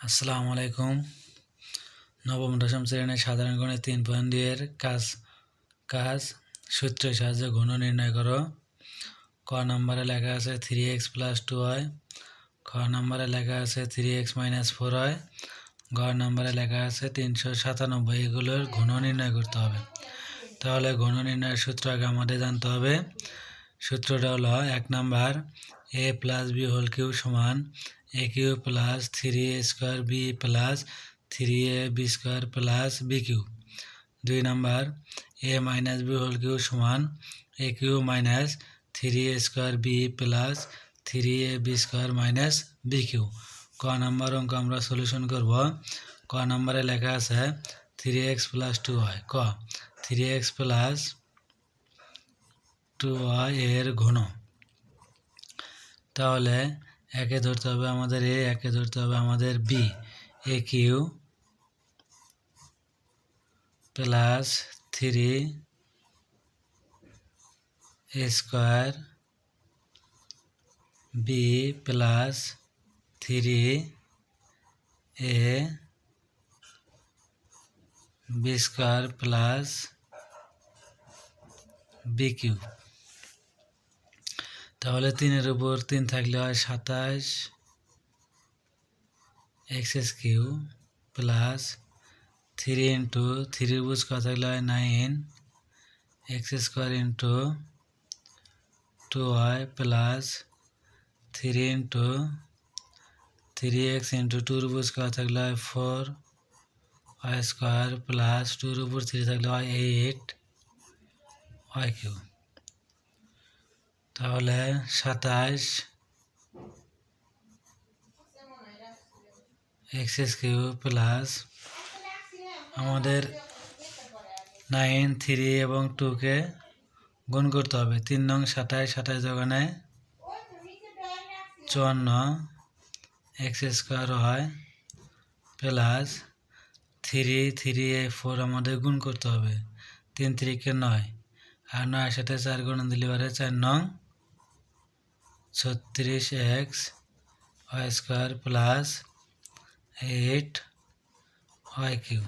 আসসালামু আলাইকুম। নবম, দশম শ্রেণির সাধারণ গণিত তিন পয়েন্ট দুইয়ের কাজ কাজ, সূত্রের সাহায্যে ঘন নির্ণয় করো। ক নম্বরে লেখা আছে three X plus two Y খ নম্বরে লেখা আছে three X minus four Y গ নম্বরে লেখা আছে তিনশো সাতানব্বই। এগুলোর ঘন নির্ণয় করতে হবে। তাহলে ঘন নির্ণয়ের সূত্র আগে আমাদের জানতে হবে। সূত্রটা হলো এক number, A plus B whole cube সমান A cube plus three A square B plus three A B square plus B cube দুই number, A minus B whole cube সমান A cube minus three A square B plus three A B square minus B cube ক number অঙ্ক আমরা solution করব। ক নাম্বারে লেখা আছে থ্রি এক্স প্লাস টু হয় ক, three X plus two Y এর ঘন। তাহলে একে ধরতে হবে আমাদের এ, একে ধরতে হবে আমাদের B. A cube plus three A square B plus three A B square plus B cube. তাহলে তিনের উপর তিন থাকলে হয় সাতাশ এক্স এস কিউ প্লাস থ্রি ইন্টু থ্রি বুঝ কত থাকলে হয় nine, X square into two Y plus three into three X into টুর বুঝ কত থাকলে হয় ফোর, ওয়াই স্কোয়ার প্লাস টুর উপর থ্রি থাকলে হয় এইট, ওয়াই কিউ তাহলে সাতাশ এক্স কিউ প্লাস আমাদের নাইন, থ্রি এবং টুকে গুণ করতে হবে। তিন নং সাতাশ সাতাশ দোকানে চুয়ান্ন এক্স স্কোয়ার হয় plus three three A four আমাদের গুণ করতে হবে। তিন তিরিকে নয়। আর নয় সাথে চার গুণ দিলে পারে চার নং ছত্রিশ X Y square plus eight Y cube.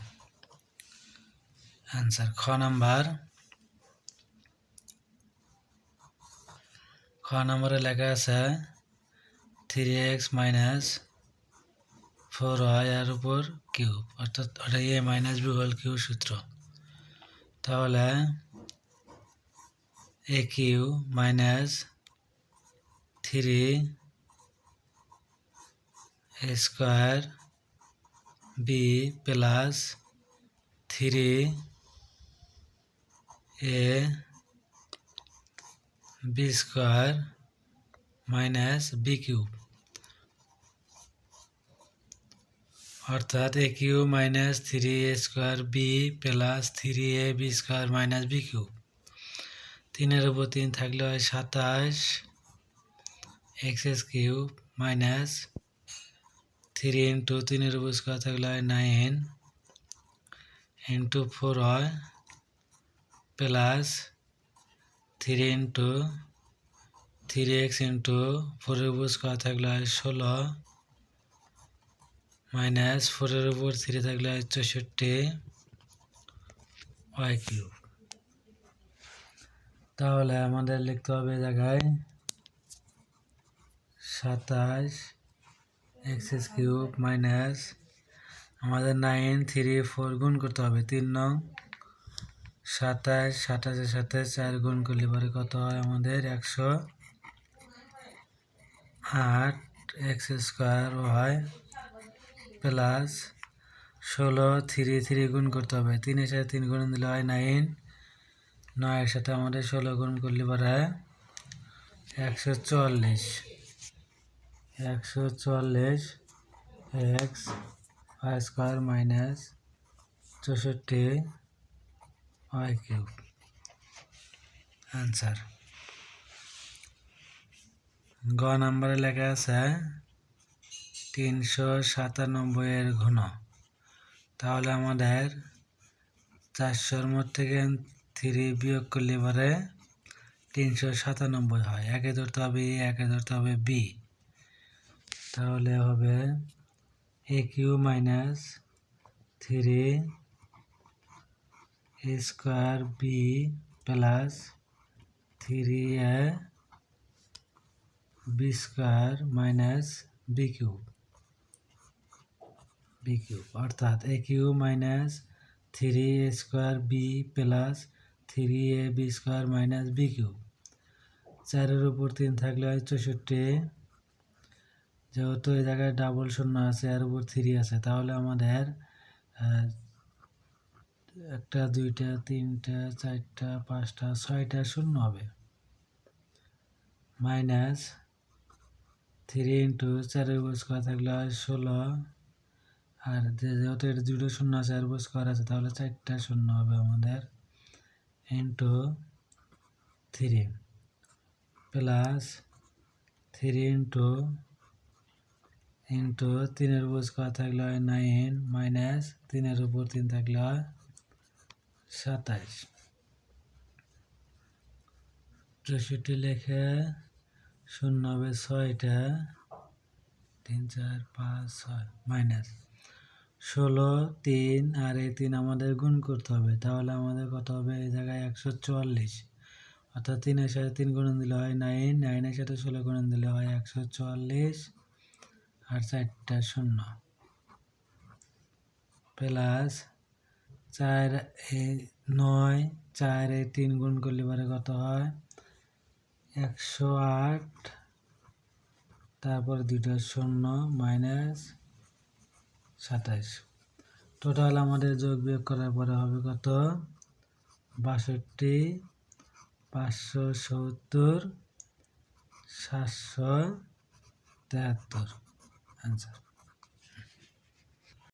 Answer, খ নাম্বার। খ নম্বরে লেখা আছে three X minus four Y আর উপর কিউব, অর্থাৎ ওটা A minus B whole cube সূত্র। তাহলে A cube minus three square B plus three A B square minus B cube অর্থাৎ A cube minus three A square B plus three A B square minus B cube তিনের উপর তিন থাকলে হয় সাতাশ। X cube minus three into তিনের উপর square থাকলে হয় নাইন ইন্টু ফোর হয় plus three into three X into ফোরের উপর স্কোয়ার থাকলে হয় ষোলো মাইনাস ফোরের উপর থ্রি থাকলে হয় চৌষট্টি ওয়াই কিউব। তাহলে আমাদের লিখতে হবে জায়গায় সাতাশ এক্স কিউব মাইনাস আমাদের নাইন থ্রি ফোর গুণ করতে হবে, তিন নং। সাতাশ, সাতাশের সাথে চার গুণ করলে পরে কত হয় আমাদের একশো আট এক্স স্কোয়ার হয় প্লাস ষোলো থ্রি থ্রি গুণ করতে হবে, তিনের সাথে তিন গুণ দিলে হয় নাইন নয়ের সাথে আমাদের ষোলো গুণ করলে পরে একশো চুয়াল্লিশ একশো চুয়াল্লিশ এক্স ওয়াই স্কোয়ার মাইনাস চৌষট্টি ওয়াই কিউব। অ্যান্সার। গ নম্বরে লেখা আছে তিনশো সাতানব্বইয়ের ঘন। তাহলে আমাদের চারশোর মধ্যে থেকে থ্রি বিয়োগ করলে পরে তিনশো সাতানব্বই হয়। একে ধরতে হবে একে ধরতে হবে বি। তাহলে হবে A cube minus three A square B plus three A B square minus B cube B cube অর্থাৎ A cube minus three square B plus three A B square minus B cube চারের উপর তিন থাকলে হয় চৌষট্টি যেহেতু এই জায়গায় ডাবল শূন্য আছে, এর উপর থ্রি আছে, তাহলে আমাদের একটা, দুইটা, তিনটা, চারটা, পাঁচটা, ছয়টা শূন্য হবে। মাইনাস থ্রি ইন্টু চারের উপর স্কোয়ার থাকলে হয় ষোলো। আর যেহেতু এটা দুটো শূন্য আছে, এর উপর স্কোয়ার আছে, তাহলে চারটা শূন্য হবে আমাদের into three plus three into into তিনের উপর স্কোয়ার থাকলে হয় নাইন মাইনাস তিনের উপর তিন থাকলে হয় সাতাইশ। চৌষট্টি লেখে শূন্য হবে ছয়টা, তিন, চার, পাঁচ, ছয়, মাইনাস ষোলো, তিন, আর এই তিন আমাদের গুণ করতে হবে, তাহলে আমাদের কত হবে? এই জায়গায় একশো চুয়াল্লিশ। অর্থাৎ তিনের সাথে তিন গুণন দিলে হয় নাইন, নাইনের সাথে ষোলো গুণন দিলে হয় একশো চুয়াল্লিশ। আর চারটা শূন্য। প্লাস চার নয়, চার তিন গুণ করলে পরে কত হয়? একশো আট। তারপর দুটো শূন্য মাইনাস সাতাইশ টোটাল আমাদের যোগ বিয়োগ করার পরে হবে কত? বাষট্টি, পাঁচশো সত্তর, সাতশো তেহাত্তর। অ্যান্সার